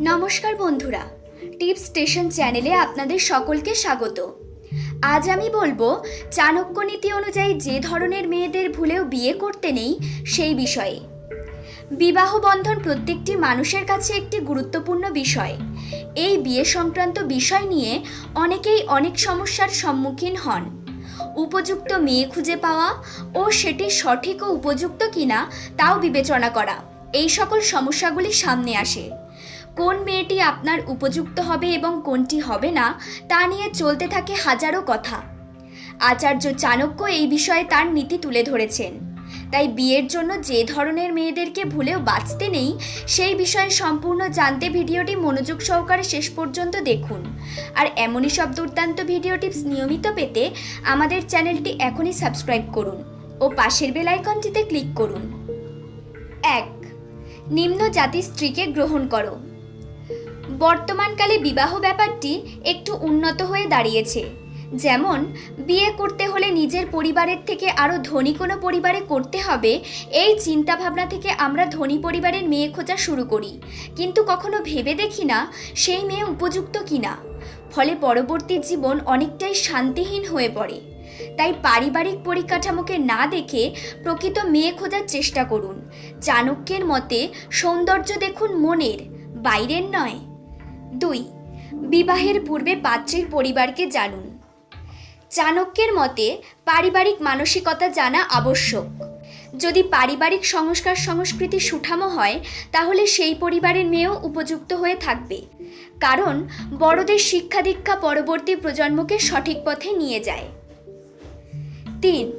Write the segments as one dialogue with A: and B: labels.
A: নমস্কার বন্ধুরা, tips station চ্যানেলে আপনাদের সকলকে স্বাগত। আজ আমি বলব, চাণক্য নীতি অনুযায়ী যে ধরনের মেয়েদের ভুলেও বিয়ে করতে নেই, সেই বিষয়ে। বিবাহ বন্ধন প্রত্যেকটি মানুষের কাছে একটি গুরুত্বপূর্ণ বিষয়। এই বিয়ে সংক্রান্ত বিষয় নিয়ে অনেকেই অনেক সমস্যার সম্মুখীন হন। উপযুক্ত মেয়ে খুঁজে পাওয়া ও সেটি সঠিক ও উপযুক্ত কিনা, তাও বিবেচনা করা, এই সকল সমস্যাগুলি সামনে আসে। কোন মেয়েটি আপনার উপযুক্ত হবে এবং কোনটি হবে না, তা নিয়ে চলতে থাকে হাজারো কথা। আচার্য চাণক্য এই বিষয়ে তার নীতি তুলে ধরেছেন। তাই বিয়ের জন্য যে ধরনের মেয়েদেরকে ভুলেও বাঁচতে নেই, সেই বিষয়ে সম্পূর্ণ জানতে ভিডিওটি মনোযোগ সহকারে শেষ পর্যন্ত দেখুন। আর এমনই সব দুর্দান্ত ভিডিও টিপস নিয়মিত পেতে আমাদের চ্যানেলটি এখনই সাবস্ক্রাইব করুন ও পাশের বেল আইকনটিতে ক্লিক করুন। এক, নিম্ন জাতির স্ত্রীকে গ্রহণ করো। বর্তমানকালে বিবাহ ব্যাপারটি একটু উন্নত হয়ে দাঁড়িয়েছে। যেমন, বিয়ে করতে হলে নিজের পরিবারের থেকে আরও ধনী কোনো পরিবারে করতে হবে, এই চিন্তাভাবনা থেকে আমরা ধনী পরিবারের মেয়ে খোঁজা শুরু করি। কিন্তু কখনো ভেবে দেখি না সেই মেয়ে উপযুক্ত কিনা। ফলে পরবর্তী জীবন অনেকটাই শান্তিহীন হয়ে পড়ে। তাই পারিবারিক পরিকাঠামোকে না দেখে প্রকৃত মেয়ে খোঁজার চেষ্টা করুন। চাণক্যের মতে, সৌন্দর্য দেখুন মনের, বাইরের নয়। দুই, বিবাহের পূর্বে পাত্রীর পরিবারকে জানুন। চাণক্যের মতে, পারিবারিক মানসিকতা জানা আবশ্যক। যদি পারিবারিক সংস্কার সংস্কৃতি সুঠামো হয়, তাহলে সেই পরিবারের মেয়েও উপযুক্ত হয়ে থাকবে। কারণ, বড়দের শিক্ষা দীক্ষা পরবর্তী প্রজন্মকে সঠিক পথে নিয়ে যায়। তিন,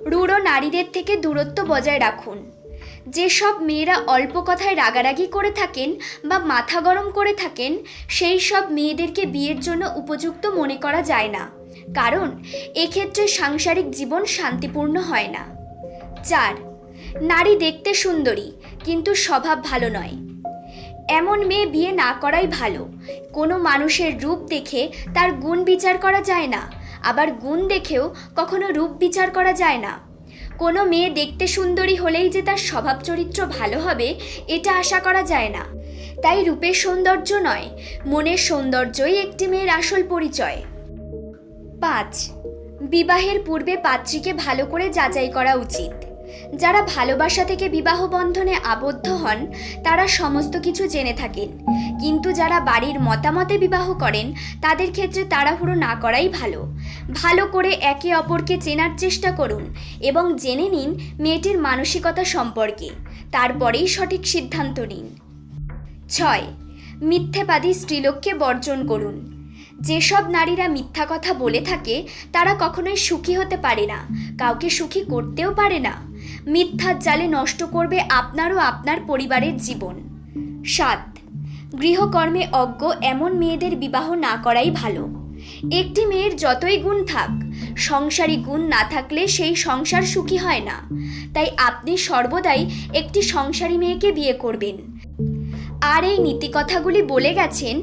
A: রূঢ় নারীদের থেকে দূরত্ব বজায় রাখুন। যেসব মেয়েরা অল্প কথায় রাগারাগি করে থাকেন বা মাথা গরম করে থাকেন, সেই সব মেয়েদেরকে বিয়ের জন্য উপযুক্ত মনে করা যায় না। কারণ, এক্ষেত্রে সাংসারিক জীবন শান্তিপূর্ণ হয় না। চার, নারী দেখতে সুন্দরী, কিন্তু স্বভাব ভালো নয়। এমন মেয়ে বিয়ে না করাই ভালো। কোনো মানুষের রূপ দেখে তার গুণ বিচার করা যায় না। আবার গুণ দেখেও কখনো রূপ বিচার করা যায় না। কোনো মেয়ে দেখতে সুন্দরী হলেই যে তার স্বভাব চরিত্র ভালো হবে, এটা আশা করা যায় না। তাই রূপের সৌন্দর্য নয়, মনের সৌন্দর্যই একটি মেয়ের আসল পরিচয়। পাঁচ, বিবাহের পূর্বে পাত্রীকে ভালো করে যাচাই করা উচিত। যারা ভালোবাসা থেকে বিবাহ বন্ধনে আবদ্ধ হন, তারা সমস্ত কিছু জেনে থাকেন। কিন্তু যারা বাড়ির মতামতে বিবাহ করেন, তাদের ক্ষেত্রে তাড়াহুড়ো না করাই ভালো। ভালো করে একে অপরকে চেনার চেষ্টা করুন এবং জেনে নিন মেয়েটির মানসিকতা সম্পর্কে। তারপরেই সঠিক সিদ্ধান্ত নিন। ছয়, মিথ্যেবাদী স্ত্রীলোককে বর্জন করুন। যেসব নারীরা মিথ্যা কথা বলে থাকে, তারা কখনোই সুখী হতে পারে না, কাউকে সুখী করতেও পারে না। মিথ্যার জালে নষ্ট করবে আপনারও আপনার পরিবারের জীবন। সাত, গৃহকর্মে অজ্ঞ এমন মেয়েদের বিবাহ না করাই ভালো। একটি মেয়ের যতই গুণ থাক, সংসারী গুণ না থাকলে সেই সংসার সুখী হয় না। তাই আপনি সর্বদাই একটি সংসারী মেয়েকে বিয়ে করবেন। আর এই নীতিকথাগুলি বলে গেছেন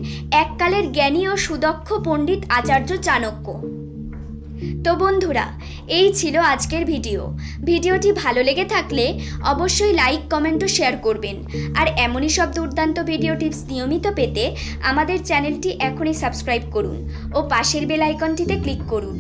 A: এককালের জ্ঞানী ও সুদক্ষ পণ্ডিত আচার্য চাণক্য। তো বন্ধুরা, এই ছিল আজকের ভিডিও। ভিডিওটি ভালো লেগে থাকলে অবশ্যই লাইক, কমেন্ট ও শেয়ার করবেন। আর এমনই সব দুর্দান্ত ভিডিও টিপস নিয়মিত পেতে আমাদের চ্যানেলটি এখনই সাবস্ক্রাইব করুন ও পাশের বেল আইকনটিতে ক্লিক করুন।